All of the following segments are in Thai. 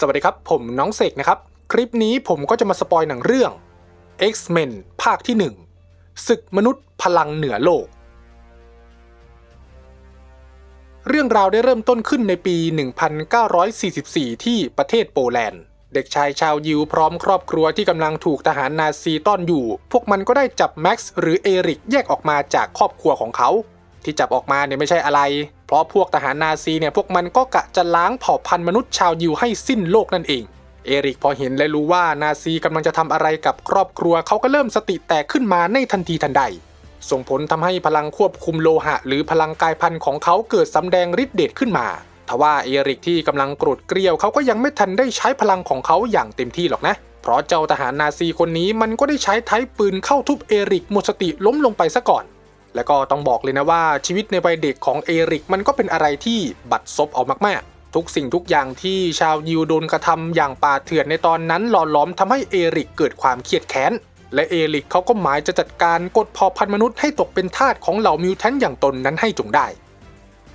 สวัสดีครับ ผมน้องเสกนะครับ คลิปนี้ผมก็จะมาสปอยหนังเรื่อง X-Men ภาคที่ 1 ศึกมนุษย์พลังเหนือโลก เรื่องราวได้เริ่มต้นขึ้นในปี 1944 ที่ประเทศโปแลนด์ เด็กชายชาวยิวพร้อมครอบครัวที่กำลังถูกทหารนาซีต้อนอยู่ พวกมันก็ได้จับแม็กซ์หรือเอริกแยกออกมาจากครอบครัวของเขา ที่จับออกมาเนี่ยไม่ใช่อะไร เพราะพวกทหารนาซีเนี่ยพวกมันก็กะจะล้างเผ่าพันธุ์มนุษย์ชาวยิวให้สิ้นโลกนั่นเอง เอริกพอเห็นและรู้ว่านาซีกำลังจะทำอะไรกับครอบครัวเขาก็เริ่มสติแตกขึ้นมาในทันทีทันใด ส่งผลทำให้พลังควบคุมโลหะ หรือพลังกายพันธุ์ของเขาเกิดสำแดงฤทธิ์เดชขึ้นมาทว่าเอริกที่กำลังโกรธเกรียวเขาก็ยังไม่ทันได้ใช้พลังของเขาอย่างเต็มที่หรอกนะ เพราะเจ้าทหารนาซีคนนี้มันก็ได้ใช้ไทปืนเข้าทุบเอริกหมดสติล้มลงไปซะก่อน แล้วก็ต้องบอกเลยนะว่าชีวิตในวัยเด็กของเอริกมันก็เป็นอะไรที่บัดซบเอามากๆ ทุกสิ่งทุกอย่างที่ชาวยิวโดนกระทำอย่างป่าเถื่อนในตอนนั้นหล่อหลอมทำให้เอริกเกิดความเครียดแค้น และเอริกเขาก็หมายจะจัดการกดเผ่าพันมนุษย์ให้ตกเป็นทาสของเหล่ามิวแทนอย่างตนนั้นให้จงได้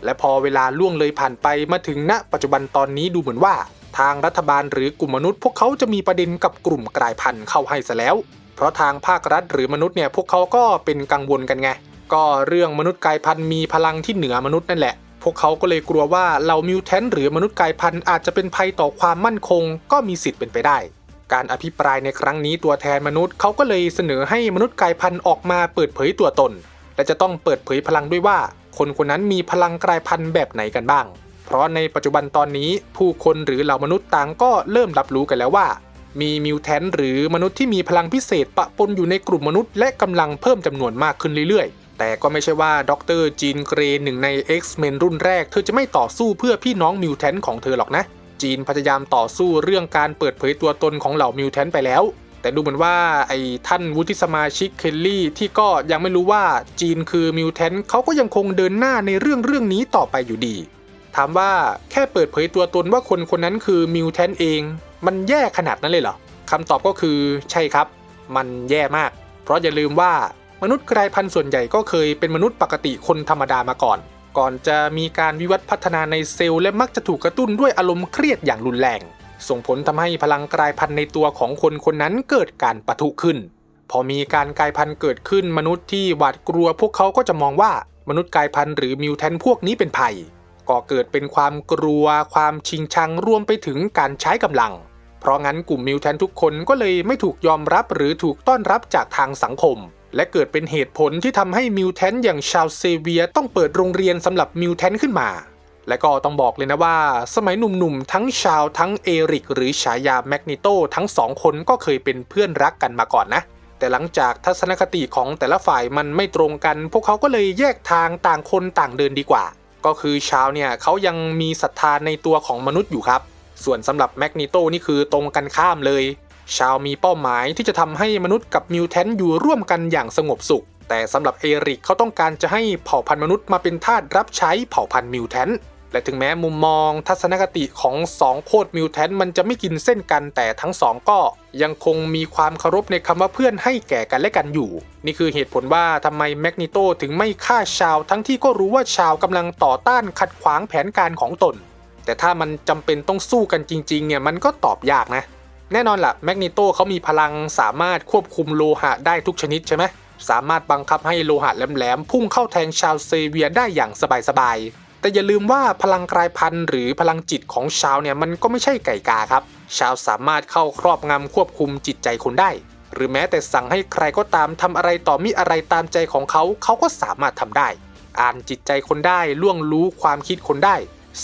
และพอเวลาล่วงเลยผ่านไปมาถึงณ ปัจจุบันตอนนี้ดูเหมือนว่า ทางรัฐบาลหรือกลุ่มมนุษย์ พวกเขาจะมีประเด็นกับกลุ่มกลายพันธุ์เข้าให้ซะแล้ว เพราะทางภาครัฐหรือมนุษย์เนี่ยพวกเขาก็เป็นกังวลกันไง ก็เรื่องมนุษย์กลายพันธุ์มีพลังที่เหนือมนุษย์นั่นแหละ พวกเขาก็เลยกลัวว่าเหล่ามิวแทนหรือมนุษย์กลายพันธุ์อาจจะเป็นภัยต่อความมั่นคง ก็มีสิทธิ์เป็นไปได้ การอภิปรายในครั้งนี้ตัวแทนมนุษย์เขาก็เลยเสนอให้มนุษย์กลายพันธุ์ออกมาเปิดเผยตัวตน และจะต้องเปิดเผยพลังด้วยว่า คนคนนั้นมีพลังกลายพันธุ์แบบไหนกันบ้าง เพราะในปัจจุบันตอนนี้ผู้คนหรือเหล่ามนุษย์ต่างก็เริ่มรับรู้กันแล้วว่ามีมิวแทนหรือมนุษย์ที่มีพลังพิเศษปะปนอยู่ในกลุ่มมนุษย์และกำลังเพิ่มจำนวนมากขึ้นเรื่อยๆ แต่ก็ไม่ใช่ว่าด็อกเตอร์จีนเกรย์หนึ่งใน X-Men รุ่นแรก เธอจะไม่ต่อสู้เพื่อพี่น้องมิวแทนของเธอหรอกนะ จีนพยายามต่อสู้เรื่องการเปิดเผยตัวตนของเหล่ามิวแทนไปแล้ว แต่ดูเหมือนว่าไอ้ท่านวุฒิสมาชิกเคลลี่ที่ก็ยังไม่รู้ว่าจีนคือมิวแทนเขาก็ยังคงเดินหน้าในเรื่องเรื่องนี้ต่อไปอยู่ดี ถามว่าแค่เปิดเผยตัวตนว่าคนคนนั้นคือมิวแทนเอง มันแย่ขนาดนั้นเลยเหรอคำตอบก็คือใช่ครับ มันแย่มาก เพราะอย่าลืมว่า มนุษย์กลายพันธุ์ส่วนใหญ่ก็เคยเป็นมนุษย์ปกติคนธรรมดามาก่อน ก่อนจะมีการวิวัฒน์พัฒนาในเซลล์และมักจะถูกกระตุ้นด้วยอารมณ์เครียดอย่างรุนแรง ส่งผลทำให้พลังกลายพันธุ์ในตัวของคนคนนั้นเกิดการปะทุขึ้น พอมีการกลายพันธุ์เกิดขึ้นมนุษย์ที่หวาดกลัวพวกเขาก็จะมองว่ามนุษย์กลายพันธุ์หรือมิวแทนพวกนี้เป็นภัยก็เกิดเป็นความกลัว ความชิงชังรวมไปถึงการใช้กำลัง เพราะงั้นกลุ่มมิวแทนทุกคนก็เลยไม่ถูกยอมรับหรือถูกต้อนรับจากทางสังคม และเกิดเป็นเหตุผลที่ทำให้มิวแทนอย่างชาวเซเวียต้องเปิดโรงเรียนสำหรับมิวแทนขึ้นมา และก็ต้องบอกเลยนะว่า สมัยหนุ่มๆ ทั้งชาวทั้งเอริกหรือฉายาแมกนิโตทั้งสองคนก็เคยเป็นเพื่อนรักกันมาก่อนนะ แต่หลังจากทัศนคติของแต่ละฝ่ายมันไม่ตรงกัน พวกเขาก็เลยแยกทางต่างคนต่างเดินดีกว่า ก็คือชาวเนี่ยเขายังมีศรัทธาในตัวของมนุษย์อยู่ครับ ส่วนสำหรับแมกนิโตนี่คือตรงกันข้ามเลย ชาวมีเป้าหมายที่จะทำให้มนุษย์กับมิวแทนอยู่ร่วมกันอย่างสงบสุข แต่สำหรับเอริกเขาต้องการจะให้เผ่าพันธุ์มนุษย์มาเป็นทาสรับใช้เผ่าพันธุ์มิวแทนและถึงแม้มุมมองทัศนคติของสองโคตรมิวแทนมันจะไม่กินเส้นกันแต่ทั้งสองก็ ยังคงมีความเคารพในคำว่าเพื่อนให้แก่กันและกันอยู่ นี่คือเหตุผลว่าทำไมแมกนิโตถึงไม่ฆ่าชาว ทั้งที่ก็รู้ว่าชาวกำลังต่อต้านขัดขวางแผนการของตน แต่ถ้ามันจำเป็นต้องสู้กันจริงๆเนี่ยมันก็ตอบยากนะ แน่นอนละแมกนิโตเขามีพลังสามารถควบคุมโลหะได้ทุกชนิดใช่ไหมสามารถบังคับให้โลหะแหลมๆพุ่งเข้าแทงชาวเซเวียได้อย่างสบายๆ แต่อย่าลืมว่าพลังกลายพันธุ์หรือพลังจิตของชาวเนี่ยมันก็ไม่ใช่ไก่กาครับ ชาวสามารถเข้าครอบงำควบคุมจิตใจคนได้ หรือแม้แต่สั่งให้ใครก็ตามทำอะไรต่อมิอะไรตามใจของเขาเขาก็สามารถทำได้ อ่านจิตใจคนได้ล่วงรู้ความคิดคนได้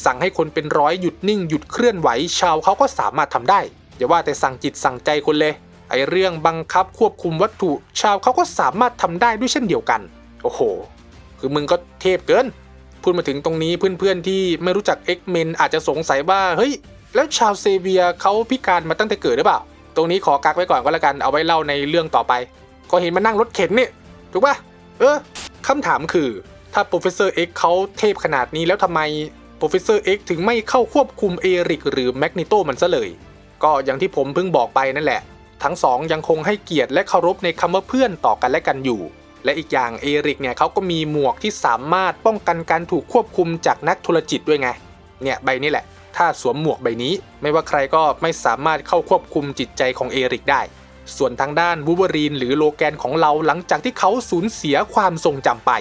สั่งให้คนเป็นร้อยหยุดนิ่งหยุดเคลื่อนไหวชาวเขาก็สามารถทำได้ อย่าว่าแต่สั่งจิตสั่งใจคนเลย ไอเรื่องบังคับควบคุมวัตถุชาวเขาก็สามารถทำได้ด้วยเช่นเดียวกัน โอ้โห คือมึงก็เทพเกิน พูดมาถึงตรงนี้เพื่อนๆที่ไม่รู้จัก X-Men อาจจะสงสัยว่า เฮ้ย แล้วชาวเซเวียเขาพิการมาตั้งแต่เกิดหรือเปล่า ตรงนี้ขอกักไว้ก่อนก็แล้วกันเอาไว้เล่าในเรื่องต่อไป ก็เห็นมานั่งรถเข็นนี่ถูกปะเออคำถามคือถ้า Professor X เขาเทพขนาดนี้แล้วทำไม Professor X ถึงไม่เข้าควบคุมเอริกหรือแมกนิโตมันซะเลย ก็อย่างที่ผมเพิ่งบอกไปนั่นแหละ ทั้งสองยังคงให้เกียรติและเคารพในคำว่าเพื่อนต่อกันและกันอยู่ และอีกอย่างเอริกเนี่ยเขาก็มีหมวกที่สามารถป้องกันการถูกควบคุมจากนักธุรจิตด้วยไง เนี่ยใบนี้แหละ ถ้าสวมหมวกใบนี้ ไม่ว่าใครก็ไม่สามารถเข้าควบคุมจิตใจของเอริกได้ ส่วนทางด้านวูเวอรีนหรือโลแกนของเราหลังจากที่เขาสูญเสียความทรงจำไป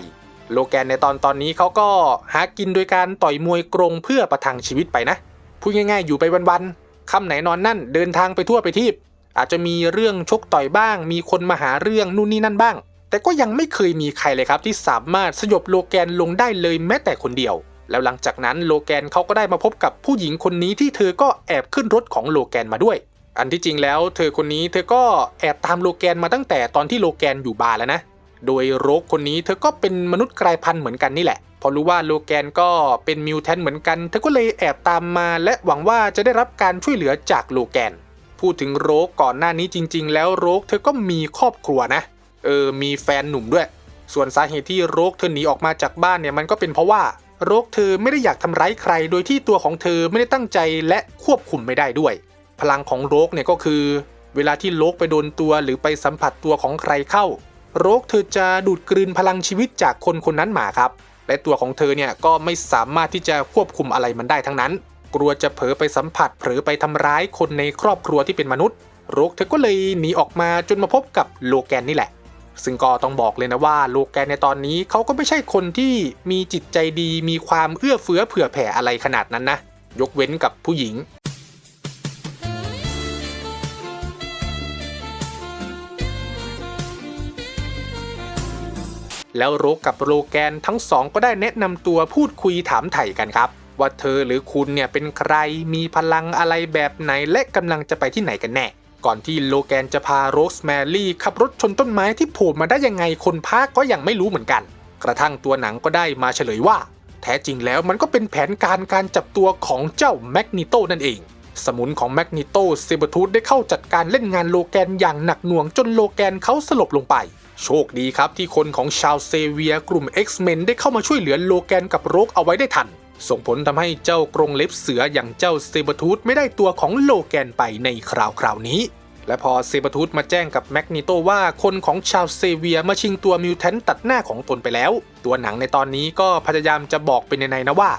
โลแกนในตอนตอนนี้เขาก็หากินโดยการต่อยมวยกรงเพื่อประทังชีวิตไปนะพูดง่ายๆอยู่ไปวันๆ คำไหนนอนนั่นเดินทางไปทั่วไปทีบอาจจะมีเรื่องชกต่อยบ้าง มีคนมาหาเรื่องนู่นนี่นั่นบ้าง แต่ก็ยังไม่เคยมีใครเลยครับที่สามารถสยบโลแกนลงได้เลยแม้แต่คนเดียว แล้วหลังจากนั้นโลแกนเขาก็ได้มาพบกับผู้หญิงคนนี้ที่เธอก็แอบขึ้นรถของโลแกนมาด้วย อันที่จริงแล้ว เธอคนนี้เธอก็แอบตามโลแกนมาตั้งแต่ตอนที่โลแกนอยู่บาร์แล้วนะ โดยโรคคนนี้เธอก็เป็นมนุษย์กลายพันธุ์เหมือนกันนี่แหละ อรู้ว่าโลแกนก็เป็นมิวแทนเหมือนกัน เธอก็เลยแอบตามมาและหวังว่าจะได้รับการช่วยเหลือจากโลแกน พูดถึงโรคก่อนหน้านี้จริง ๆ แล้วโรคเธอก็มีครอบครัวนะ เออ มีแฟนหนุ่มด้วย ส่วนสาเหตุที่โรคเธอหนีออกมาจากบ้านเนี่ยมันก็เป็นเพราะว่าโรคเธอไม่ได้อยากทำร้ายใคร โดยที่ตัวของเธอไม่ได้ตั้งใจและควบคุมไม่ได้ด้วย พลังของโรคเนี่ยก็คือ เวลาที่โรคไปโดนตัวหรือไปสัมผัสตัวของใครเข้า โรคเธอจะดูดกลืนพลังชีวิตจากคนคนนั้นมาครับ และตัวของเธอเนี่ยก็ไม่สามารถที่จะควบคุมอะไรมันได้ทั้งนั้น กลัวจะเผลอไปสัมผัสเผลอไปทำร้ายคนในครอบครัวที่เป็นมนุษย์โรคเธอก็เลยหนีออกมาจนมาพบกับโลแกนนี่แหละ ซึ่งก็ต้องบอกเลยนะว่าโลแกนในตอนนี้เขาก็ไม่ใช่คนที่มีจิตใจดี มีความเอื้อเฟื้อเผื่อแผ่อะไรขนาดนั้นนะ ยกเว้นกับผู้หญิง แล้วโรกกับโลแกนทั้งสองก็ได้แนะนำตัวพูดคุยถามไถ่กันครับ ว่าเธอหรือคุณเนี่ยเป็นใครมีพลังอะไรแบบไหนและกำลังจะไปที่ไหนกันแน่ ก่อนที่โลแกนจะพาโรสแมรี่ขับรถชนต้นไม้ที่โผล่มาได้ยังไงคนพากก็ยังไม่รู้เหมือนกัน กระทั่งตัวหนังก็ได้มาเฉลยว่า แท้จริงแล้วมันก็เป็นแผนการการจับตัวของเจ้าแมกนิโตนั่นเอง สมุนของแมกนิโตเซเบอร์ทูธได้เข้าจัดการเล่นงานโลแกนอย่างหนักหน่วงจนโลแกนเขาสลบลงไป โชคดีครับที่คนของชาวเซเวียกลุ่ม X-Men ได้เข้ามาช่วยเหลือโลแกนกับโรคเอาไว้ได้ทัน ส่งผลทำให้เจ้ากรงเล็บเสืออย่างเจ้าเซเบอร์ทูธไม่ได้ตัวของโลแกนไปในคราวคราวนี้และพอเซบอร์ทูธมาแจ้งกับแมกนิโตว่าคนของชาวเซเวียมาชิงตัวมิวแทนตัดหน้าของตนไปแล้ว ตัวหนังในตอนนี้ก็พยายามจะบอกเป็นในๆนะว่า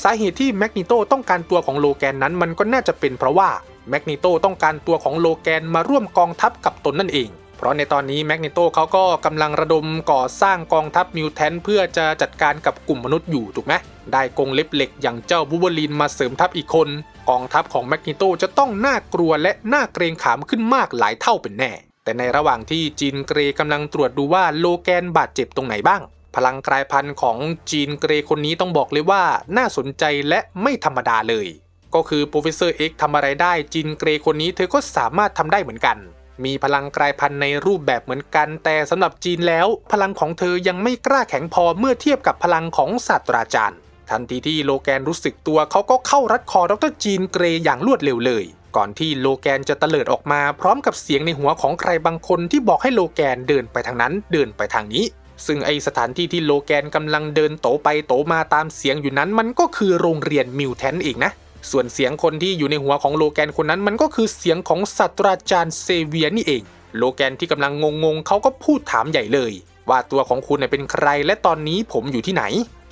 สาเหตุที่แมกนิโตต้องการตัวของโลแกนนั้นมันก็น่าจะเป็นเพราะว่าแมกนิโตต้องการตัวของโลแกนมาร่วมกองทัพกับตนนั่นเอง เพราะในตอนนี้แมกนิโตเขาก็กำลังระดมก่อสร้างกองทัพมิวแทนเพื่อจะจัดการกับกลุ่มมนุษย์อยู่ถูกไหมได้กงเล็บเหล็กอย่างเจ้าบูเบอรีนมาเสริมทัพอีกคน กองทัพของแมกนิโตจะต้องน่ากลัวและน่าเกรงขามขึ้นมากหลายเท่าเป็นแน่ แต่ในระหว่างที่จีนเกรกำลังตรวจดูว่าโลแกนบาดเจ็บตรงไหนบ้าง พลังกลายพันธุ์ของจีนเกรคนนี้ต้องบอกเลยว่าน่าสนใจและไม่ธรรมดาเลย ก็คือโปรเฟสเซอร์เอ็กทำอะไรได้จีนเกรคนนี้เธอก็สามารถทำได้เหมือนกัน มีพลังกลายพันธุ์ในรูปแบบเหมือนกัน แต่สำหรับจีนแล้ว พลังของเธอยังไม่กล้าแข็งพอเมื่อเทียบกับพลังของศาสตราจารย์ ทันทีที่โลแกนรู้สึกตัวเขาก็เข้ารัดคอดรจีนเกรอย่างรวดเร็วเลยก่อนที่โลแกนจะเตลิดออกมาพร้อมกับเสียงในหัวของใครบางคนที่บอกให้โลแกนเดินไปทางนั้นเดินไปทางนี้ ซึ่งไอสถานที่ที่โลแกนกำลังเดินโตไปโตมาตามเสียงอยู่นั้น มันก็คือโรงเรียนมิวแทนเองนะ ส่วนเสียงคนที่อยู่ในหัวของโลแกนคนนั้นมันก็คือเสียงของศาสตราจารย์เซเวียนี่เอง โลแกนที่กำลังงงๆเขาก็พูดถามใหญ่เลย ว่าตัวของคุณเนี่ยเป็นใครและตอนนี้ผมอยู่ที่ไหน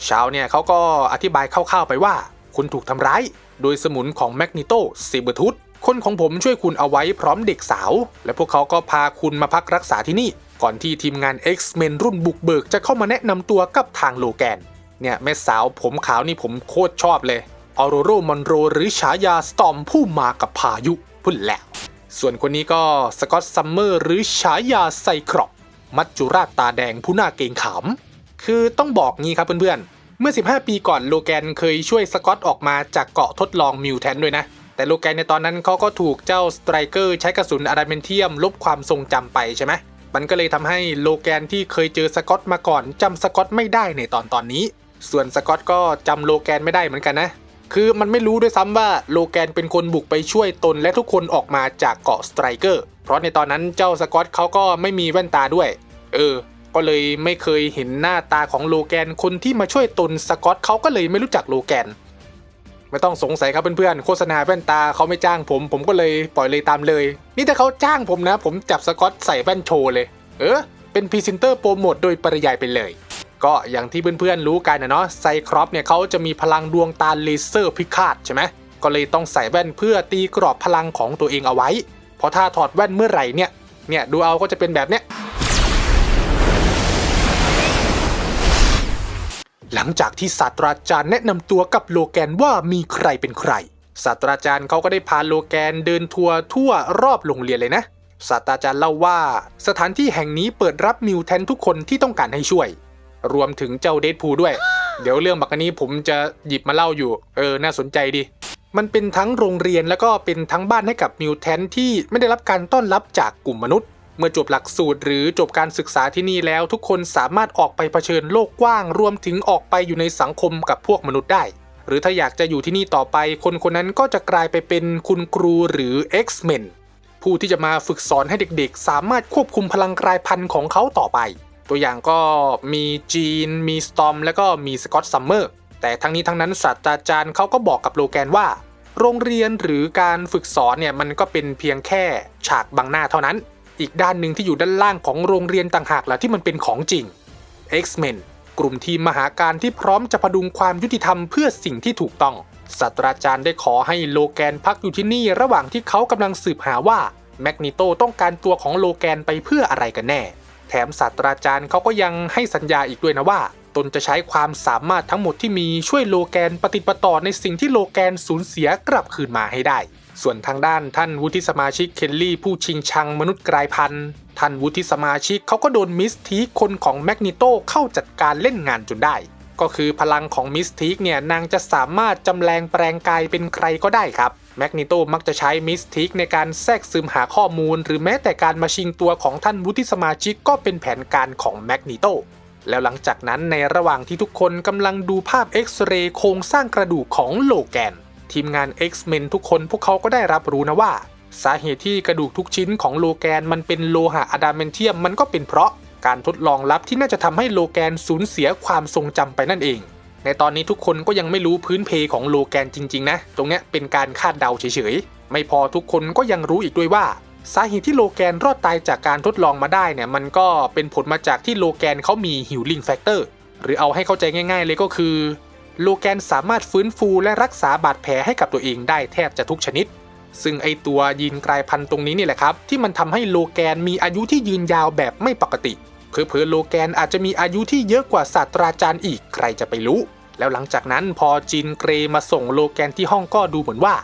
ช้าเนี่ยเขาก็อธิบายคร่าวๆไปว่า คุณถูกทำร้าย โดยสมุนของแมกนิโตเซเบอร์ทุสคนของผมช่วยคุณเอาไว้พร้อมเด็กสาว และพวกเขาก็พาคุณมาพักรักษาที่นี่ ก่อนที่ทีมงาน X-Men รุ่นบุกเบิกจะเข้ามาแนะนำตัวกับทางโลแกน เนี่ยแม่สาวผมขาวนี่ผมโคตรชอบเลยออโรโรมอนโรหรือฉายาสตอมผู้มากับพายุพุ่นแหละส่วนคนนี้ก็สกอตซัมเมอร์หรือฉายาไซครอปมัจจุราชตาแดงผู้น่าเกงขาม คือต้องบอกงี้ครับเพื่อนๆ เมื่อ 15 ปีก่อนโลแกนเคยช่วยสกอตออกมาจากเกาะทดลองมิวแทนด้วยนะ แต่โลแกนในตอนนั้นเขาก็ถูกเจ้าสไตรเกอร์ใช้กระสุนอะดามนเทียมลบความทรงจำไปใช่ไหม มันก็เลยทำให้โลแกนที่เคยเจอสกอตมาก่อนจำสกอตไม่ได้ในตอนตอนนี้ ส่วนสกอตก็จำโลแกนไม่ได้เหมือนกันนะ คือมันไม่รู้ด้วยซ้ำว่าโลแกนเป็นคนบุกไปช่วยตนและทุกคนออกมาจากเกาะสไตรเกอร์เพราะในตอนนั้นเจ้าสกอตเขาก็ไม่มีแว่นตาด้วย เออ ก็เลยไม่เคยเห็นหน้าตาของโลแกนคนที่มาช่วยตนสกอตเขาก็เลยไม่รู้จักโลแกน ไม่ต้องสงสัยครับเพื่อนๆโฆษณาแว่นตาเขาไม่จ้างผม ผมก็เลยปล่อยเลยตามเลย นี่ถ้าเขาจ้างผมนะ ผมจับสกอตใส่แว่นโชว์เลย เออเป็นพรีเซนเตอร์โปรโมทโดยปริยายไปเลย ก็อย่างที่เพื่อนๆรู้กันนะเนาะไซครอปเนี่ยเขาจะมีพลังดวงตาเลเซอร์พิฆาตใช่ไหมก็เลยต้องใส่แว่นเพื่อตีกรอบพลังของตัวเองเอาไว้เพราะถ้าถอดแว่นเมื่อไหร่เนี่ยเนี่ยดูเอาก็จะเป็นแบบเนี้ย หลังจากที่ศาสตราจารย์แนะนำตัวกับโลแกนว่ามีใครเป็นใคร ศาสตราจารย์เขาก็ได้พาโลแกนเดินทัวร์ทั่วรอบโรงเรียนเลยนะ ศาสตราจารย์เล่าว่า สถานที่แห่งนี้เปิดรับมิวแทนทุกคนที่ต้องการให้ช่วย รวมถึงเจ้าเดดพูด้วย เดี๋ยวเรื่องบักอันนี้ผมจะหยิบมาเล่าอยู่ เออ น่าสนใจดี มันเป็นทั้งโรงเรียนแล้วก็เป็นทั้งบ้านให้กับมิวแทนที่ไม่ได้รับการต้อนรับจากกลุ่มมนุษย์ เมื่อจบหลักสูตร หรือจบการศึกษาที่นี่แล้ว ทุกคนสามารถออกไปเผชิญโลกกว้าง รวมถึงออกไปอยู่ในสังคมกับพวกมนุษย์ได้ หรือถ้าอยากจะอยู่ที่นี่ต่อไป คนคนนั้นก็จะกลายไปเป็นคุณครูหรือ X-Men ผู้ที่จะมาฝึกสอนให้เด็กๆ สามารถควบคุมพลังกลายพันธุ์ของเขาต่อไป ตัวอย่างก็มีจีน มีสตอม และก็มีสกอตซัมเมอร์ แต่ทั้งนี้ทั้งนั้นศาสตราจารย์เขาก็บอกกับโลแกนว่า โรงเรียนหรือการฝึกสอนเนี่ยมันก็เป็นเพียงแค่ฉากบังหน้าเท่านั้น อีกด้านหนึ่งที่อยู่ด้านล่างของโรงเรียนต่างหากล่ะที่มันเป็นของจริง X-Men กลุ่มทีมมหาการที่พร้อมจะพดุงความยุติธรรมเพื่อสิ่งที่ถูกต้องศาสตราจารย์ได้ขอให้โลแกนพักอยู่ที่นี่ระหว่างที่เขากำลังสืบหาว่าแมกนิโตต้องการตัวของโลแกนไปเพื่ออะไรกันแน่ แถมศาสตราจารย์เขาก็ยังให้สัญญาอีกด้วยนะว่า ตนจะใช้ความสามารถทั้งหมดที่มีช่วยโลแกนปฏิปต่อในสิ่งที่โลแกนสูญเสียกลับคืนมาให้ได้ ส่วนทางด้านท่านวุฒิสมาชิกเคลลี่ผู้ชิงชังมนุษย์กลายพันธุ์ ท่านวุฒิสมาชิกเขาก็โดนมิสทีคคนของแมกนิโตเข้าจัดการเล่นงานจนได้ ก็คือพลังของมิสทีคเนี่ยนางจะสามารถจำแรงแปลงกายเป็นใครก็ได้ครับแมกนิโตมักจะใช้มิสทีคในการแทรกซึมหาข้อมูล หรือแม้แต่การมาชิงตัวของท่านวุฒิสมาชิกก็เป็นแผนการของแมกนิโตแล้วหลังจากนั้นในระหว่างที่ทุกคนกำลังดูภาพเอ็กซเรย์โครงสร้างกระดูกของโลแกน ทีมงาน X-Men ทุกคนพวกเขาก็ได้รับรู้นะว่า สาเหตุที่กระดูกทุกชิ้นของโลแกนมันเป็นโลหะอะดามเมนเทียมมันก็เป็นเพราะการทดลองลับที่น่าจะทำให้โลแกนสูญเสียความทรงจำไปนั่นเอง ในตอนนี้ทุกคนก็ยังไม่รู้พื้นเพของโลแกนจริง ๆ นะ ตรงเนี้ยเป็นการคาดเดาเฉยๆ ไม่พอทุกคนก็ยังรู้อีกด้วยว่า สาเหตุที่โลแกนรอดตายจากการทดลองมาได้เนี่ยมันก็เป็นผลมาจากที่โลแกนเขามีฮิลลิ่งแฟกเตอร์หรือเอาให้เข้าใจง่าย ๆ เลยก็คือ โลแกนสามารถฟื้นฟูและรักษาบาดแผลให้กับตัวเองได้แทบจะทุกชนิด ซึ่งไอตัวยีนกลายพันธุ์ตรงนี้นี่แหละครับ ที่มันทำให้โลแกนมีอายุที่ยืนยาวแบบไม่ปกติเผลอๆโลแกนอาจจะมีอายุที่เยอะกว่าศาสตราจารย์อีกใครจะไปรู้ แล้วหลังจากนั้นพอจีนเกรมาส่งโลแกนที่ห้องก็ดูเหมือนว่า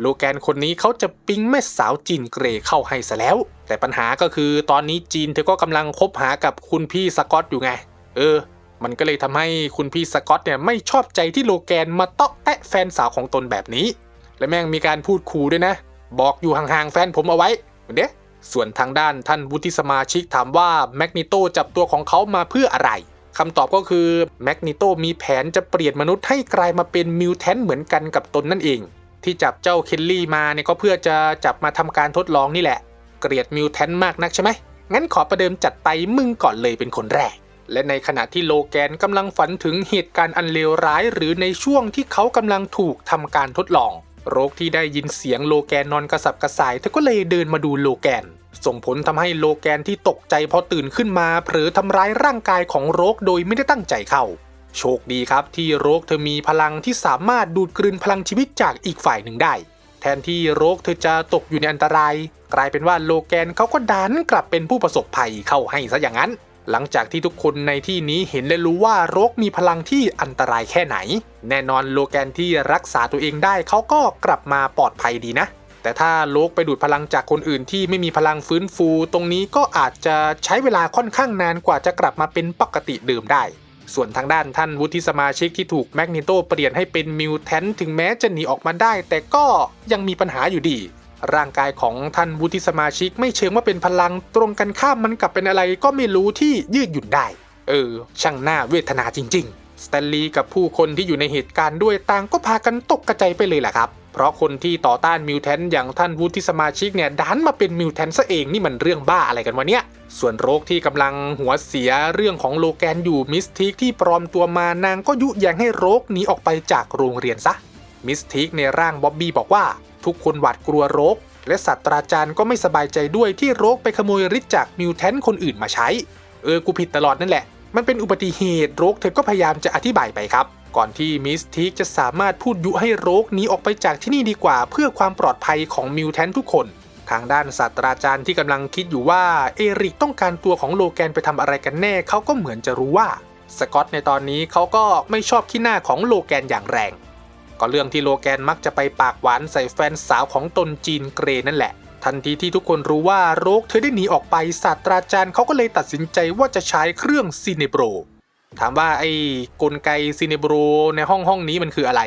โลแกนคนนี้เขาจะปิ๊งแม่สาวจีนเกรเข้าให้ซะแล้ว แต่ปัญหาก็คือตอนนี้จีนเธอก็กำลังคบหากับคุณพี่สกอตอยู่ไง เออ มันก็เลยทำให้คุณพี่สกอตเนี่ยไม่ชอบใจที่โลแกนมาเตาะแตะแฟนสาวของตนแบบนี้ และแม่งมีการพูดขู่ด้วยนะ บอกอยู่ห่างๆแฟนผมเอาไว้เด้ส่วนทางด้านท่านวุฒิสมาชิกถามว่าแมกนิโตจับตัวของเขามาเพื่ออะไรคำตอบก็คือแมกนิโตมีแผนจะเปลี่ยนมนุษย์ให้กลายมาเป็นมิวแทนเหมือนกันกับตนนั่นเอง ที่จับเจ้าเคลลี่มาเนี่ยก็เพื่อจะจับมาทำการทดลองนี่แหละ เกลียดมิวแทนมากนักใช่ไหมงั้นขอประเดิมจัดไปมึงก่อนเลยเป็นคนแรก และในขณะที่โลแกนกำลังฝันถึงเหตุการณ์อันเลวร้าย หรือในช่วงที่เขากำลังถูกทำการทดลอง โรคที่ได้ยินเสียงโลแกนนอนกระสับกระส่ายเธอก็เลยเดินมาดูโลแกน ส่งผลทำให้โลแกนที่ตกใจพอตื่นขึ้นมาเผลอทำร้ายร่างกายของโรคโดยไม่ได้ตั้งใจเข้า โชคดีครับที่โรคเธอมีพลังที่สามารถดูดกลืนพลังชีวิตจากอีกฝ่ายหนึ่งได้ แทนที่โรคเธอจะตกอยู่ในอันตราย กลายเป็นว่าโลแกนเขาก็ดันกลับเป็นผู้ประสบภัยเข้าให้ซะอย่างนั้น หลังจากที่ทุกคนในที่นี้เห็นและรู้ว่าโรคมีพลังที่อันตรายแค่ไหน แน่นอนโลแกนที่รักษาตัวเองได้เขาก็กลับมาปลอดภัยดีนะ แต่ถ้าโลกไปดูดพลังจากคนอื่นที่ไม่มีพลังฟื้นฟู ตรงนี้ก็อาจจะใช้เวลาค่อนข้างนานกว่าจะกลับมาเป็นปกติเดิมได้ส่วนทางด้านท่านวุฒิสมาชิกที่ถูกแมกนิโตเปลี่ยนให้เป็นมิวแทนถึงแม้จะหนีออกมาได้ แต่ก็ยังมีปัญหาอยู่ดี ร่างกายของท่านวุฒิสมาชิก ไม่เชิงว่าเป็นพลังตรงกันข้ามมันกลับเป็นอะไรก็ไม่รู้ที่ยืดหยุ่นได้ เออ ช่างหน่าเวทนาจริง ๆ สแตนลีย์กับผู้คนที่อยู่ในเหตุการณ์ด้วยต่างก็พากันตกกระจายไปเลยแหละครับ เพราะคนที่ต่อต้านมิวแทนอย่างท่านวุฒิสมาชิกเนี่ยดันมาเป็นมิวแทนซะเองนี่มันเรื่องบ้าอะไรกันวะเนี่ยส่วนโรคที่กำลังหัวเสียเรื่องของโลแกนอยู่มิสทิกที่ปลอมตัวมานางก็ยุแยงให้โรคหนีออกไปจากโรงเรียนซะมิสทิกในร่างบ๊อบบี้บอกว่า ทุกคนหวาดกลัวโรคและศาสตราจารย์ก็ไม่สบายใจด้วยที่โรคไปขโมยฤทธิ์จากมิวแทนคนอื่นมาใช้ เออ กูผิดตลอดนั่นแหละ มันเป็นอุบัติเหตุโรคเธอก็พยายามจะอธิบายไปครับ ก่อนที่มิสทีกจะสามารถพูดยุให้โรกหนีออกไปจากที่นี่ดีกว่า เพื่อความปลอดภัยของมิวแทนทุกคน ทางด้านศาสตราจารย์ที่กำลังคิดอยู่ว่าเอริกต้องการตัวของโลแกนไปทำอะไรกันแน่เขาก็เหมือนจะรู้ว่าสกอตในตอนนี้เขาก็ไม่ชอบขี้หน้าของโลแกนอย่างแรง ก็เรื่องที่โลแกนมักจะไปปากหวานใส่แฟนสาวของตนจีนเกรนั่นแหละ ทันทีที่ทุกคนรู้ว่าโรคเธอได้หนีออกไปศาสตราจารย์เขาก็เลยตัดสินใจว่าจะใช้เครื่องซีเนโบรถามว่าไอ้กลไกซีเนโบรในห้องห้องนี้มันคืออะไร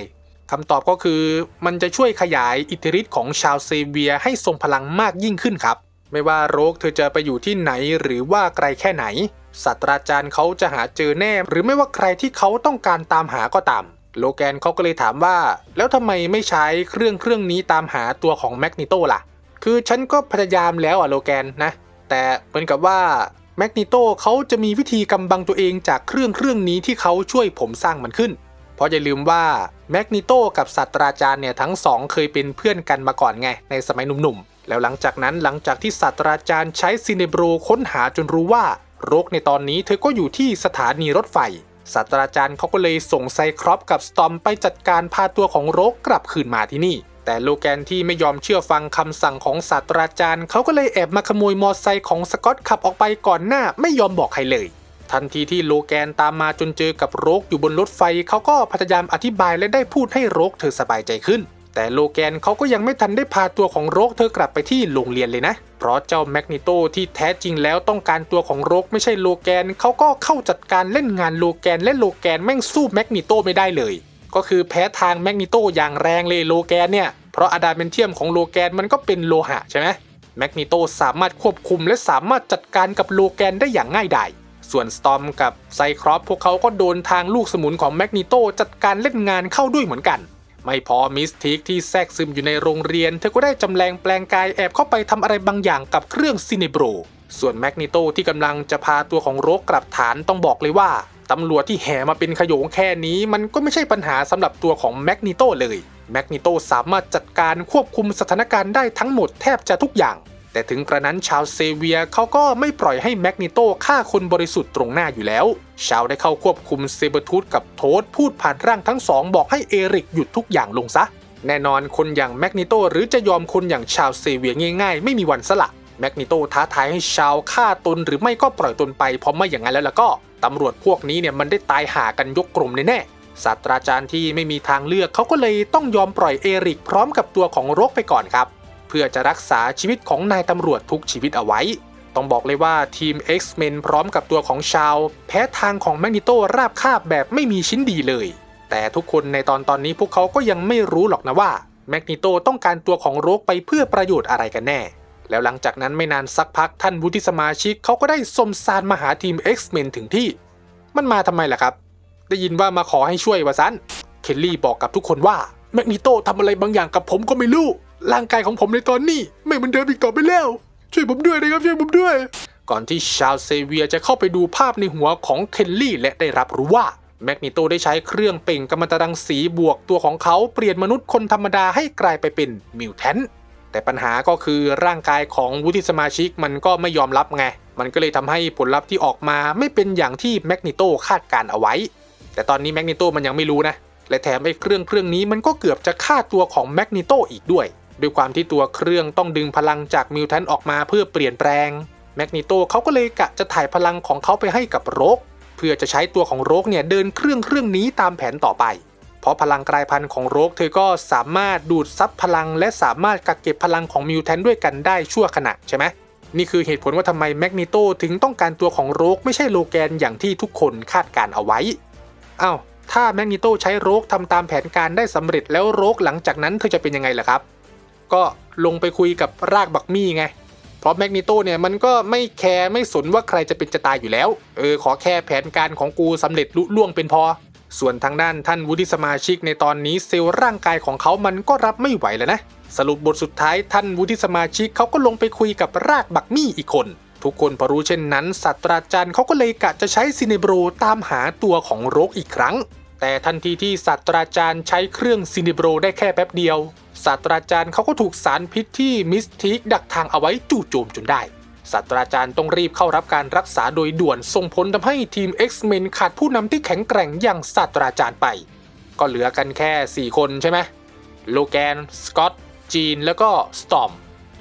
คำตอบก็คือมันจะช่วยขยายอิทธิฤทธิ์ของชาวเซเวียให้ทรงพลังมากยิ่งขึ้นครับ ไม่ว่าโรคเธอจะไปอยู่ที่ไหนหรือว่าไกลแค่ไหนศาสตราจารย์เขาจะหาเจอแน่ หรือไม่ว่าใครที่เขาต้องการตามหาก็ตาม โลแกนเขาก็เลยถามว่า แล้วทำไมไม่ใช้เครื่องเครื่องนี้ตามหาตัวของแมกนิโตล่ะ คือฉันก็พยายามแล้วอะโลแกนนะ แต่เหมือนกับว่าแมกนิโตเขาจะมีวิธีกำบังตัวเองจากเครื่องเครื่องนี้ที่เขาช่วยผมสร้างมันขึ้น เพราะอย่าลืมว่าแมกนิโตกับศาสตราจารย์เนี่ยทั้งสองเคยเป็นเพื่อนกันมาก่อนไง ในสมัยหนุ่มๆ แล้วหลังจากนั้นหลังจากที่ศาสตราจารย์ใช้ซินเนโบรค้นหาจนรู้ว่าโรคในตอนนี้เธอก็อยู่ที่สถานีรถไฟ ศาสตราจารย์เขาก็เลยส่งไซครอปกับสตอมไปจัดการพาตัวของโรกกลับคืนมาที่นี่ แต่โลแกนที่ไม่ยอมเชื่อฟังคำสั่งของศาสตราจารย์เขาก็เลยแอบมาขโมยมอไซค์ของสกอตขับออกไปก่อนหน้าไม่ยอมบอกใครเลย ทันทีที่โลแกนตามมาจนเจอกับโรกอยู่บนรถไฟเขาก็พยายามอธิบายและได้พูดให้โรกเธอสบายใจขึ้น แต่โลแกนเขาก็ยังไม่ทันได้พาตัวของโรคเธอกลับไปที่โรงเรียนเลยนะ เพราะเจ้าแมกนิโตที่แท้จริงแล้วต้องการตัวของโรคไม่ใช่โลแกนเขาก็เข้าจัดการเล่นงานโลแกนและโลแกนแม่งสู้แมกนิโตไม่ได้เลย ก็คือแพ้ทางแมกนิโตอย่างแรงเลยโลแกนเนี่ย เพราะอะดามนเทียมของโลแกนมันก็เป็นโลหะใช่ไหมแมกนิโตสามารถควบคุมและสามารถจัดการกับโลแกนได้อย่างง่ายดายส่วนสตอมกับไซครอปพวกเขาก็โดนทางลูกสมุนของแมกนิโตจัดการเล่นงานเข้าด้วยเหมือนกัน ไม่พอมิสทิกที่แทรกซึมอยู่ในโรงเรียน เธอก็ได้จำแรงแปลงกายแอบเข้าไปทำอะไรบางอย่างกับเครื่องซินเนโบรส่วนแมกนิโตที่กำลังจะพาตัวของโรคกลับฐานต้องบอกเลยว่าตำรวจที่แห่มาเป็นขโยงแค่นี้ มันก็ไม่ใช่ปัญหาสำหรับตัวของแมกนิโตเลยแมกนิโตสามารถจัดการควบคุมสถานการณ์ได้ทั้งหมดแทบจะทุกอย่าง แต่ถึงกระนั้นชาวเซเวียเขาก็ไม่ปล่อยให้แมกนิโตฆ่าคนบริสุทธิ์ตรงหน้าอยู่แล้ว ชาวได้เข้าควบคุมเซเบอร์ทูธกับโทษพูดผ่านร่างทั้งสองบอกให้เอริกหยุดทุกอย่างลงซะ แน่นอนคนอย่างแมกนิโตหรือจะยอมคนอย่างชาวเซเวียง่ายๆ ไม่มีวันสละแมกนิโตท้าทายให้ชาวฆ่าตนหรือไม่ก็ปล่อยตนไปเพราะไม่อย่างนั้นแล้วล่ะก็ตำรวจพวกนี้เนี่ยมันได้ตายหากันยกกลุ่มแน่ๆศาสตราจารย์ที่ไม่มีทางเลือกเขาก็เลยต้องยอมปล่อยเอริกพร้อมกับตัวของโรคไปก่อนครับ พื่อจะรักษาชีวิตของนายตำรวจทุกชีวิตเอาไว้ ต้องบอกเลยว่าทีม X-Men พร้อมกับตัวของชาว แพ้ทางของแมกนิโตราบคาบแบบไม่มีชิ้นดีเลย แต่ทุกคนในตอนตอนนี้พวกเขาก็ยังไม่รู้หรอกนะว่าแมกนิโตต้องการตัวของโรคไปเพื่อประโยชน์อะไรกันแน่ แล้วหลังจากนั้นไม่นานสักพักท่านวุฒิสมาชิกเขาก็ได้สมซานมาหาทีม X-Men ถึงที่ มันมาทำไมล่ะครับ ได้ยินว่ามาขอให้ช่วยวะซัน เคลลี่บอกกับทุกคนว่าแมกนิโตทำอะไรบางอย่างกับผมก็ไม่รู้ ร่างกายของผมในตอนนี้ ไม่เหมือนเดิมอีกต่อไปแล้ว ช่วยผมด้วยนะครับช่วยผมด้วย ก่อนที่ชาวเซเวียจะเข้าไปดูภาพในหัวของเคลลี่และได้รับรู้ว่าแมกนิโตได้ใช้เครื่องเปล่งกัมมันตรังสีบวกตัวของเขาเปลี่ยนมนุษย์คนธรรมดาให้กลายไปเป็นมิวแทนแต่ปัญหาก็คือร่างกายของวุฒิสมาชิกมันก็ไม่ยอมรับไง มันก็เลยทำให้ผลลัพธ์ที่ออกมาไม่เป็นอย่างที่แมกนิโตคาดการเอาไว้ แต่ตอนนี้แมกนิโตมันยังไม่รู้นะ และแถมไอ้เครื่องเครื่องนี้มันก็เกือบจะฆ่าตัวของแมกนิโตอีกด้วย ด้วยความที่ตัวเครื่องต้องดึงพลังจากมิวแทนออกมาเพื่อเปลี่ยนแปลง แมกนิโตเขาก็เลยกะจะถ่ายพลังของเขาไปให้กับโรกเพื่อจะใช้ตัวของโรกเนี่ยเดินเครื่องเครื่องนี้ตามแผนต่อไป เพราะพลังกลายพันธุ์ของโรกเธอก็สามารถดูดซับพลัง และสามารถกักเก็บพลังของมิวแทนด้วยกันได้ชั่วขณะใช่ไหมนี่คือเหตุผลว่าทำไมแมกนิโตถึงต้องการตัวของโรกไม่ใช่โลแกนอย่างที่ทุกคนคาดการเอาไว้อ้าวถ้าแมกนิโตใช้โรกทำตามแผนการได้สำเร็จแล้วโรกหลังจากนั้นเธอจะเป็นยังไงล่ะครับ ก็ลงไปคุยกับรากบักมี่ไง เพราะแมกนิโตเนี่ยมันก็ไม่แคร์ไม่สนว่าใครจะเป็นจะตายอยู่แล้ว เออขอแค่แผนการของกูสำเร็จลุล่วงเป็นพอ ส่วนทางด้านท่านวุฒิสมาชิกในตอนนี้เซลล์ร่างกายของเขามันก็รับไม่ไหวแล้วนะ สรุปบทสุดท้ายท่านวุฒิสมาชิกเขาก็ลงไปคุยกับรากบักมี่อีกคนทุกคนพอรู้เช่นนั้นศาสตราจารย์เขาก็เลยกะจะใช้ซิเนโบรตามหาตัวของโรคอีกครั้ง แต่ทันทีที่ศาสตราจารย์ใช้เครื่องซิเนโบรได้แค่แป๊บเดียว ศาสตราจารย์เขาก็ถูกสารพิษที่มิสทิกดักทางเอาไว้จู่โจมจนได้ศาสตราจารย์ต้องรีบเข้ารับการรักษาโดยด่วนส่งผลทำให้ทีม X-Men ขาดผู้นำที่แข็งแกร่งอย่างศาสตราจารย์ไป ก็เหลือกันแค่ 4 คนใช่ไหมโลแกน สกอต จีน แล้วก็สตอม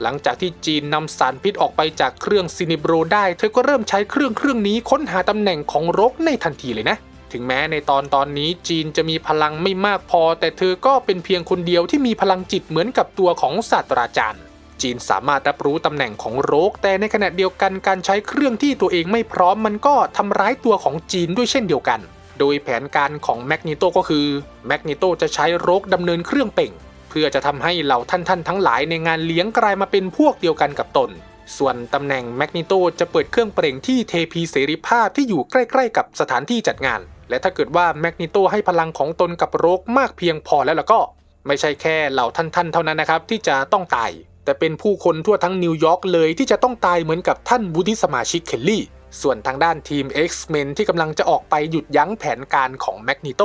หลังจากที่จีนนำสารพิษออกไปจากเครื่องซินิโบรได้ เธอก็เริ่มใช้เครื่องเครื่องนี้ค้นหาตำแหน่งของรกในทันทีเลยนะ ถึงแม้ในตอนตอนนี้จีนจะมีพลังไม่มากพอ แต่เธอก็เป็นเพียงคนเดียวที่มีพลังจิตเหมือนกับตัวของศาสตราจารย์ จีนสามารถรับรู้ตำแหน่งของโรค แต่ในขณะเดียวกันการใช้เครื่องที่ตัวเองไม่พร้อมมันก็ทำร้ายตัวของจีนด้วยเช่นเดียวกัน โดยแผนการของแมกนิโตก็คือแมกนิโตจะใช้โรคดำเนินเครื่องเป่ง เพื่อจะทำให้เหล่าท่านๆทั้งหลายในงานเลี้ยงกลายมาเป็นพวกเดียวกันกับตนส่วนตำแหน่งแมกนิโตจะเปิดเครื่องเปล่งที่เทพีเสรีภาพที่อยู่ใกล้ ๆ กับสถานที่จัดงาน และถ้าเกิดว่าแมกนิโตให้พลังของตนกับโรคมากเพียงพอแล้วล่ะก็ ไม่ใช่แค่เหล่าท่านๆเท่านั้นนะครับ ที่จะต้องตาย แต่เป็นผู้คนทั่วทั้งนิวยอร์กเลยที่จะต้องตายเหมือนกับท่านวุฒิสมาชิกเคลลี่ ส่วนทางด้านทีม X-Men ที่กำลังจะออกไปหยุดยั้งแผนการของแมกนิโต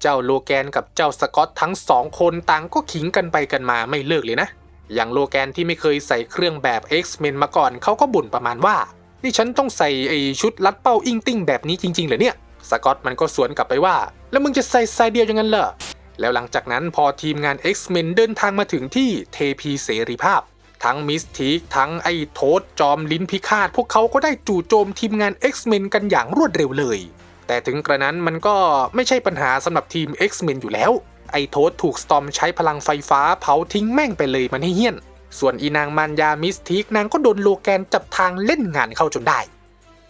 เจ้าโลแกนกับเจ้าสกอตทั้งสองคนต่างก็ขิงกันไปกันมาไม่เลิกเลยนะ อย่างโลแกนที่ไม่เคยใส่เครื่องแบบ X-Men มาก่อนเขาก็บ่นประมาณว่า นี่ฉันต้องใส่ไอชุดลัดเป้าอิงติ้งแบบนี้จริงๆเหรอเนี่ย สกอตมันก็สวนกลับไปว่า แล้วมึงจะใส่ไซเดียวอย่างนั้นเหรอ แล้วหลังจากนั้นพอทีมงาน X-Men เดินทางมาถึงที่เทพีเสรีภาพ ทั้งมิสทีกทั้งไอ้โทษจอมลิ้นพิฆาต พวกเขาก็ได้จู่โจมทีมงาน X-Men กันอย่างรวดเร็วเลย แต่ถึงกระนั้นมันก็ไม่ใช่ปัญหาสำหรับทีม X-Men อยู่แล้ว ไอ้โทษถูกสตอมใช้พลังไฟฟ้าเผาทิ้งแม่งไปเลยมันให้เหี้ยน ส่วนอีนางมารยามิสทีกนางก็โดนโลแกนจับทางเล่นงานเข้าจนได้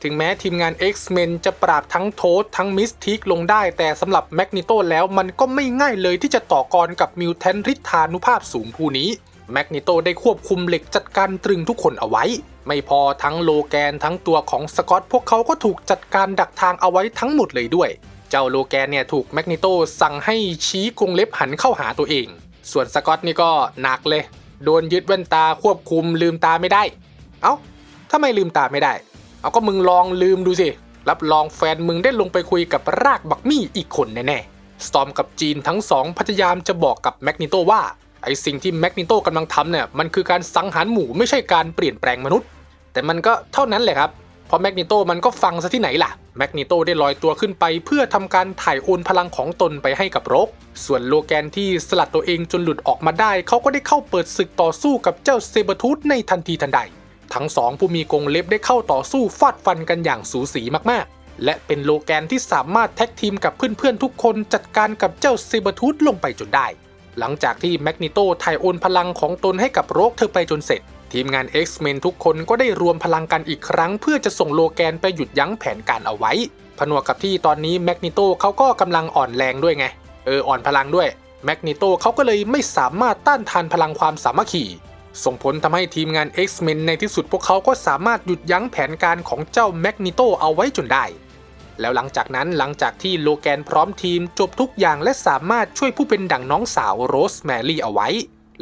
ถึงแม้ทีมงาน X-Men จะปราบทั้งโทษทั้งมิสทิกลงได้ แต่สำหรับแมกนิโตแล้วมันก็ไม่ง่ายเลยที่จะต่อกรกับมิวแทนฤทธานุภาพสูงผู้นี้แมกนิโตได้ควบคุมเหล็กจัดการตรึงทุกคนเอาไว้ ไม่พอทั้งโลแกนทั้งตัวของสกอตพวกเขาก็ถูกจัดการดักทางเอาไว้ทั้งหมดเลยด้วย เจ้าโลแกนเนี่ยถูกแมกนิโตสั่งให้ชี้กรงเล็บหันเข้าหาตัวเอง ส่วนสกอตนี่ก็หนักเลย โดนยึดแว่นตาควบคุมลืมตาไม่ได้ เอ้าทำไมลืมตาไม่ได้ เอาก็มึงลองลืมดูสิ รับรองแฟนมึงได้ลงไปคุยกับรากบักมี่อีกคนแน่ๆ สตอมกับจีนทั้งสองพยายามจะบอกกับแมกนิโตว่าไอสิ่งที่แมกนิโตกำลังทำเนี่ยมันคือการสังหารหมู่ไม่ใช่การเปลี่ยนแปลงมนุษย์ แต่มันก็เท่านั้นแหละครับเพราะแมกนิโตมันก็ฟังซะที่ไหนล่ะแมกนิโตได้ลอยตัวขึ้นไปเพื่อทำการถ่ายโอนพลังของตนไปให้กับโรก ส่วนโลแกนที่สลัดตัวเองจนหลุดออกมาได้ เขาก็ได้เข้าเปิดศึกต่อสู้กับเจ้าเซเบอร์ทูธในทันทีทันใด ทั้งสองผู้มีกงเล็บได้เข้าต่อสู้ฟาดฟันกันอย่างสูสีมากๆ และเป็นโลแกนที่สามารถแท็กทีมกับเพื่อนๆทุกคนจัดการกับเจ้าเซเบอร์ทูธลงไปจนได้ หลังจากที่แมกนิโตถ่ายโอนพลังของตนให้กับโรคเธอไปจนเสร็จ ทีมงาน X-Men ทุกคนก็ได้รวมพลังกันอีกครั้ง เพื่อจะส่งโลแกนไปหยุดยั้งแผนการเอาไว้ ผนวกกับที่ตอนนี้แมกนิโตเขาก็กำลังอ่อนแรงด้วยไง เอออ่อนพลังด้วยแมกนิโตเขาก็เลยไม่สามารถต้านทานพลังความสามัคคี ส่งผลทำให้ทีมงาน X-Men ในที่สุดพวกเขาก็สามารถหยุดยั้งแผนการของเจ้าแมกนิโตเอาไว้จนได้ แล้วหลังจากนั้นหลังจากที่โลแกนพร้อมทีมจบทุกอย่างและสามารถช่วยผู้เป็นดั่งน้องสาวโรสแมรี่เอาไว้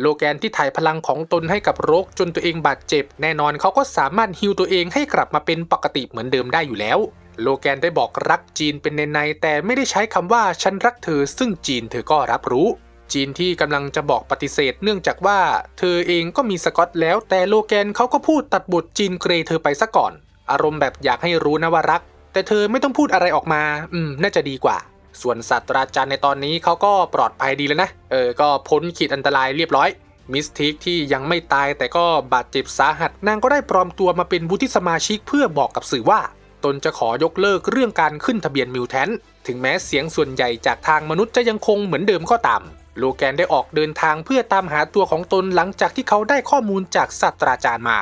โลแกนที่ถ่ายพลังของตนให้กับโรคจนตัวเองบาดเจ็บ แน่นอนเขาก็สามารถฮิวตัวเองให้กลับมาเป็นปกติเหมือนเดิมได้อยู่แล้ว โลแกนได้บอกรักจีนเป็นในในๆแต่ไม่ได้ใช้คำว่าฉันรักเธอ ซึ่งจีนเธอก็รับรู้ จีนที่กำลังจะบอกปฏิเสธ เนื่องจากว่า เธอเองก็มีสกอตแล้ว แต่โลแกนเขาก็พูดตัดบทจีนเกรย์เธอไปซะก่อน อารมณ์แบบอยากให้รู้นะว่ารัก แต่เธอไม่ต้องพูดอะไรออกมา อืม น่าจะดีกว่า ส่วนศาสตราจารย์ในตอนนี้เขาก็ปลอดภัยดีแล้วนะ เออ ก็พ้นขีดอันตรายเรียบร้อยมิสทิกที่ยังไม่ตายแต่ก็บาดเจ็บสาหัส นางก็ได้ปลอมตัวมาเป็นวุฒิสมาชิกเพื่อบอกกับสื่อว่า ตนจะขอยกเลิกเรื่องการขึ้นทะเบียนมิวแทนถึงแม้เสียงส่วนใหญ่จากทางมนุษย์จะยังคงเหมือนเดิมก็ตาม โลแกนได้ออกเดินทางเพื่อตามหาตัวของตนหลังจากที่เขาได้ข้อมูลจากศาสตราจารย์มา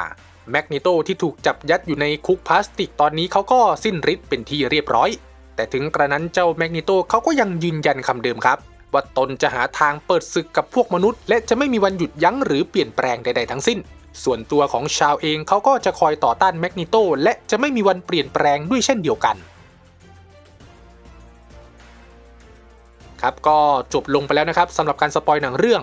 แมกนิโตที่ถูกจับยัดอยู่ในคุกพลาสติกตอนนี้เขาก็สิ้นฤทธิ์เป็นที่เรียบร้อย แต่ถึงกระนั้นเจ้าแมกนิโตเขาก็ยังยืนยันคำเดิมครับ ว่าตนจะหาทางเปิดศึกกับพวกมนุษย์ และจะไม่มีวันหยุดยั้งหรือเปลี่ยนแปลงใดๆทั้งสิ้น ส่วนตัวของชาวเองเขาก็จะคอยต่อต้านแมกนิโตและจะไม่มีวันเปลี่ยนแปลงด้วยเช่นเดียวกัน ครับ ก็จบลงไปแล้วนะครับสำหรับการสปอยหนังเรื่อง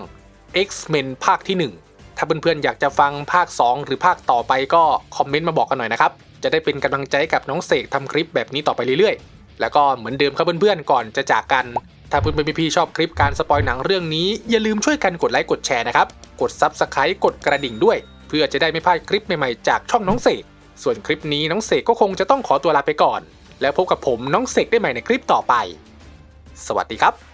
X-Men ภาคที่ 1 ถ้าเพื่อนๆอยากจะฟังภาค 2 หรือภาคต่อไปก็คอมเมนต์มาบอกกันหน่อยนะครับ จะได้เป็นกำลังใจกับน้องเสกทำคลิปแบบนี้ต่อไปเรื่อยๆ แล้วก็เหมือนเดิมครับเพื่อนๆก่อนจะจากกัน ถ้าเพื่อนๆพี่ๆชอบคลิปการสปอยหนังเรื่องนี้อย่าลืมช่วยกันกดไลค์กดแชร์นะครับ กด Subscribe กดกระดิ่งด้วย เพื่อจะได้ไม่พลาดคลิปใหม่ๆจากช่องน้องเสก ส่วนคลิปนี้น้องเสกก็คงจะต้องขอตัวลาไปก่อน แล้วพบกับผมน้องเสกได้ใหม่ในคลิปต่อไป สวัสดีครับ